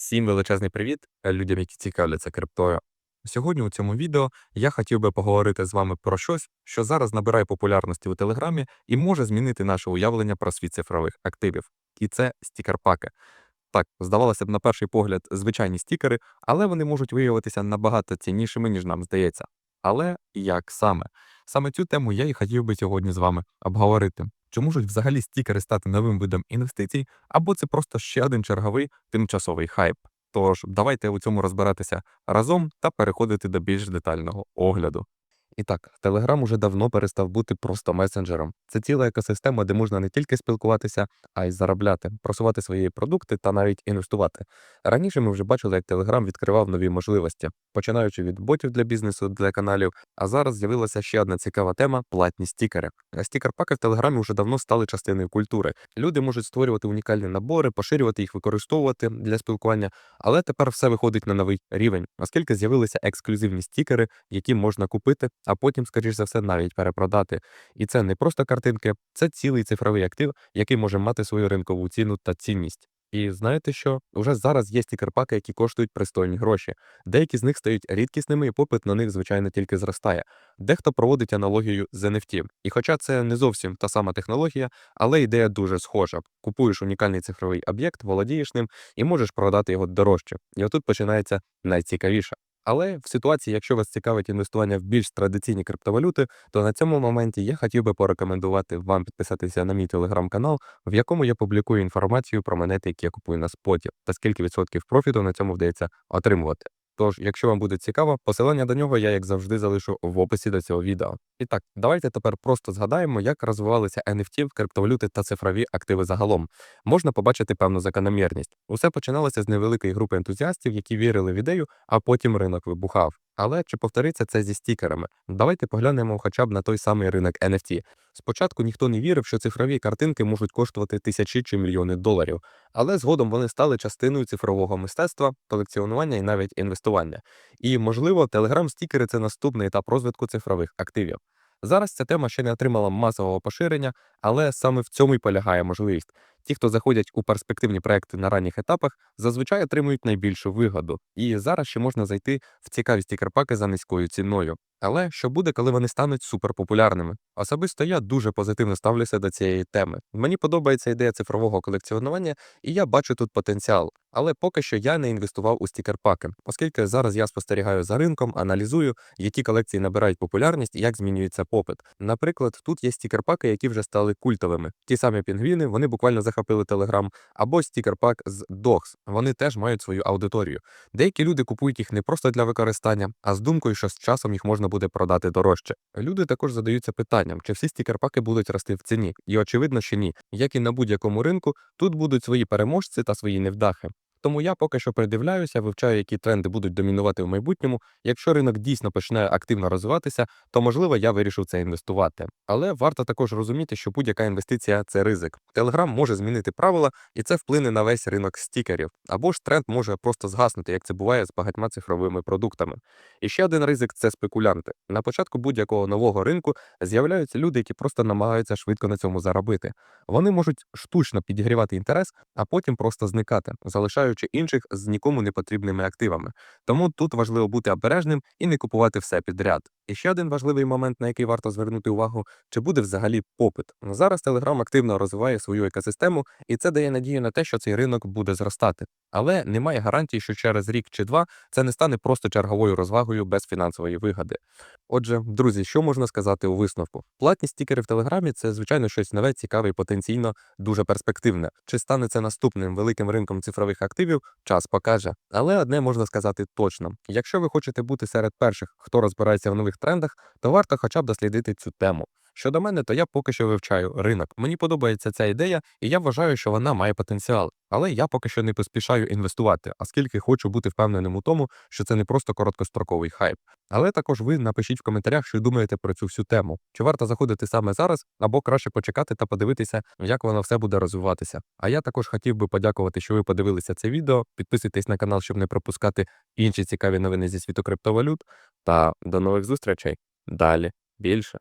Всім величезний привіт е, людям, які цікавляться криптою. Сьогодні у цьому відео я хотів би поговорити з вами про щось, що зараз набирає популярності у Телеграмі і може змінити наше уявлення про світ цифрових активів. І це стікерпаки. Так, здавалося б, на перший погляд, звичайні стікери, але вони можуть виявитися набагато ціннішими, ніж нам здається. Але як саме? Саме цю тему я і хотів би сьогодні з вами обговорити. Чи можуть взагалі стікери стати новим видом інвестицій, або це просто ще один черговий тимчасовий хайп? Тож давайте у цьому розбиратися разом та переходити до більш детального огляду. І так, Telegram уже давно перестав бути просто месенджером. Це ціла екосистема, де можна не тільки спілкуватися, а й заробляти, просувати свої продукти та навіть інвестувати. Раніше ми вже бачили, як Telegram відкривав нові можливості, починаючи від ботів для бізнесу, для каналів. А зараз з'явилася ще одна цікава тема платні стікери. Стікер-паки в Телеграмі вже давно стали частиною культури. Люди можуть створювати унікальні набори, поширювати їх, використовувати для спілкування, але тепер все виходить на новий рівень, оскільки з'явилися ексклюзивні стікери, які можна купити, а потім, скоріш за все, навіть перепродати. І це не просто картинки, це цілий цифровий актив, який може мати свою ринкову ціну та цінність. І знаєте що? Уже зараз є стікерпаки, які коштують пристойні гроші. Деякі з них стають рідкісними, і попит на них, звичайно, тільки зростає. Дехто проводить аналогію з NFT. І хоча це не зовсім та сама технологія, але ідея дуже схожа. Купуєш унікальний цифровий об'єкт, володієш ним і можеш продати його дорожче. І отут починається найцікавіше. Але в ситуації, якщо вас цікавить інвестування в більш традиційні криптовалюти, то на цьому моменті я хотів би порекомендувати вам підписатися на мій телеграм-канал, в якому я публікую інформацію про монети, які я купую на споті, та скільки відсотків профіту на цьому вдається отримувати. Тож, якщо вам буде цікаво, посилання до нього я, як завжди, залишу в описі до цього відео. І так, давайте тепер просто згадаємо, як розвивалися NFT, криптовалюти та цифрові активи загалом. Можна побачити певну закономірність. Усе починалося з невеликої групи ентузіастів, які вірили в ідею, а потім ринок вибухав. Але чи повториться це зі стікерами? Давайте поглянемо хоча б на той самий ринок NFT. Спочатку ніхто не вірив, що цифрові картинки можуть коштувати тисячі чи мільйони доларів, але згодом вони стали частиною цифрового мистецтва, колекціонування і навіть інвестування. І, можливо, телеграм-стікери це наступний етап розвитку цифрових активів. Зараз ця тема ще не отримала масового поширення, але саме в цьому й полягає можливість. Ті, хто заходять у перспективні проекти на ранніх етапах, зазвичай отримують найбільшу вигоду. І зараз ще можна зайти в цікаві стікерпаки за низькою ціною. Але що буде, коли вони стануть суперпопулярними? Особисто я дуже позитивно ставлюся до цієї теми. Мені подобається ідея цифрового колекціонування, і я бачу тут потенціал. Але поки що я не інвестував у стікерпаки, оскільки зараз я спостерігаю за ринком, аналізую, які колекції набирають популярність і як змінюється попит. Наприклад, тут є стікерпаки, які вже стали культовими. Ті самі пінгвіни, вони буквально захопили телеграм, або стікерпак з Dogs. Вони теж мають свою аудиторію. Деякі люди купують їх не просто для використання, а з думкою, що з часом їх можна буде продати дорожче. Люди також задаються питанням, чи всі стікерпаки будуть рости в ціні, і очевидно, що ні. Як і на будь-якому ринку, тут будуть свої переможці та свої невдахи. Тому я поки що придивляюся, вивчаю, які тренди будуть домінувати в майбутньому. Якщо ринок дійсно почне активно розвиватися, то можливо я вирішу це інвестувати. Але варто також розуміти, що будь-яка інвестиція це ризик. Телеграм може змінити правила, і це вплине на весь ринок стікерів. Або ж тренд може просто згаснути, як це буває з багатьма цифровими продуктами. І ще один ризик це спекулянти. На початку будь-якого нового ринку з'являються люди, які просто намагаються швидко на цьому заробити. Вони можуть штучно підігрівати інтерес, а потім просто зникати, залишаючи інших з нікому не потрібними активами. Тому тут важливо бути обережним і не купувати все підряд. І ще один важливий момент, на який варто звернути увагу, чи буде взагалі попит. Зараз Telegram активно розвиває свою екосистему, і це дає надію на те, що цей ринок буде зростати. Але немає гарантії, що через рік чи два це не стане просто черговою розвагою без фінансової вигоди. Отже, друзі, що можна сказати у висновку? Платні стікери в Телеграмі це, звичайно, щось нове, цікаве і потенційно дуже перспективне. Чи стане це наступним великим ринком цифрових активів, час покаже. Але одне можна сказати точно: якщо ви хочете бути серед перших, хто розбирається в нових трендах, то варто хоча б дослідити цю тему. Щодо мене, то я поки що вивчаю ринок. Мені подобається ця ідея, і я вважаю, що вона має потенціал. Але я поки що не поспішаю інвестувати, оскільки хочу бути впевненим у тому, що це не просто короткостроковий хайп. Але також ви напишіть в коментарях, що думаєте про цю всю тему. Чи варто заходити саме зараз, або краще почекати та подивитися, як воно все буде розвиватися. А я також хотів би подякувати, що ви подивилися це відео. Підписуйтесь на канал, щоб не пропускати інші цікаві новини зі світу криптовалют. Та до нових зустрічей. Далі більше.